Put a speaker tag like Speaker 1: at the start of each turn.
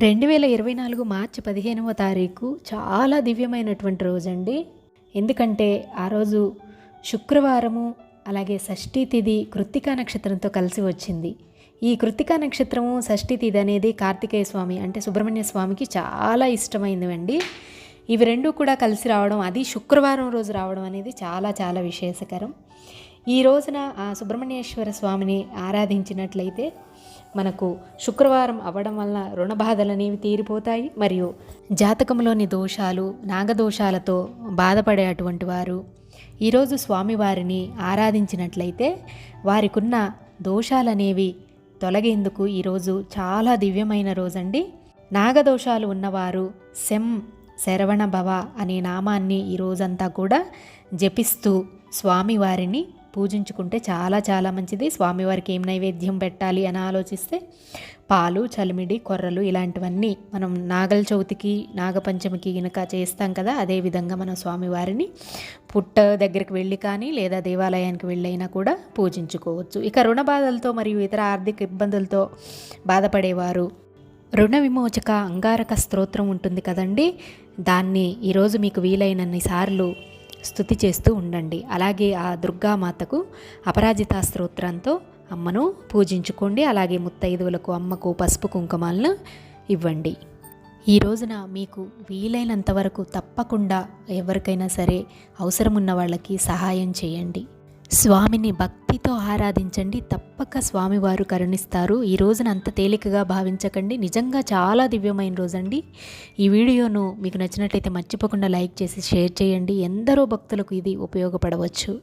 Speaker 1: రెండు వేల ఇరవై నాలుగు మార్చి పదిహేనవ తారీఖు చాలా దివ్యమైనటువంటి రోజండి. ఎందుకంటే ఆ రోజు శుక్రవారము అలాగే షష్ఠీ తిథి కృత్తికా నక్షత్రంతో కలిసి వచ్చింది. ఈ కృత్తికా నక్షత్రము షష్ఠీ తిథి అనేది కార్తికేయ స్వామి అంటే సుబ్రహ్మణ్య స్వామికి చాలా ఇష్టమైనవండి. ఇవి రెండు కూడా కలిసి రావడం అది శుక్రవారం రోజు రావడం అనేది చాలా చాలా విశేషకరం. ఈ రోజున ఆ సుబ్రహ్మణ్యేశ్వర స్వామిని ఆరాధించినట్లయితే మనకు శుక్రవారం అవ్వడం వలన రుణ బాధలు అనేవి తీరిపోతాయి. మరియు జాతకంలోని దోషాలు నాగదోషాలతో బాధపడే అటువంటి వారు ఈరోజు స్వామివారిని ఆరాధించినట్లయితే వారికున్న దోషాలనేవి తొలగేందుకు ఈరోజు చాలా దివ్యమైన రోజండి. నాగదోషాలు ఉన్నవారు శం శరవణ భవ అనే నామాన్ని ఈ రోజంతా కూడా జపిస్తూ స్వామివారిని పూజించుకుంటే చాలా చాలా మంచిది. స్వామివారికి ఏం నైవేద్యం పెట్టాలి అని ఆలోచిస్తే పాలు చలిమిడి కొర్రలు ఇలాంటివన్నీ మనం నాగల చవితికి నాగపంచమికి గనక చేస్తాం కదా అదేవిధంగా మనం స్వామివారిని పుట్ట దగ్గరికి వెళ్ళి కానీ లేదా దేవాలయానికి వెళ్ళైనా కూడా పూజించుకోవచ్చు. ఇక రుణ బాధలతో మరియు ఇతర ఆర్థిక ఇబ్బందులతో బాధపడేవారు రుణ విమోచక అంగారక స్తోత్రం ఉంటుంది కదండి. దాన్ని ఈరోజు మీకు వీలైనన్ని సార్లు స్థుతి చేస్తూ ఉండండి. అలాగే ఆ దుర్గామాతకు అపరాజిత స్తోత్రంతో అమ్మను పూజించుకోండి. అలాగే ముత్తైదువులకు అమ్మకు పసుపు కుంకుమాలను ఇవ్వండి. ఈ రోజున మీకు వీలైనంత వరకు తప్పకుండా ఎవరికైనా సరే అవసరం ఉన్న వాళ్ళకి సహాయం చేయండి. స్వామిని భక్తితో ఆరాధించండి. తప్పక స్వామివారు కరుణిస్తారు. ఈ రోజున అంత తేలికగా భావించకండి. నిజంగా చాలా దివ్యమైన రోజండి. ఈ వీడియోను మీకు నచ్చినట్లయితే మర్చిపోకుండా లైక్ చేసి షేర్ చేయండి. ఎందరో భక్తులకు ఇది ఉపయోగపడవచ్చు.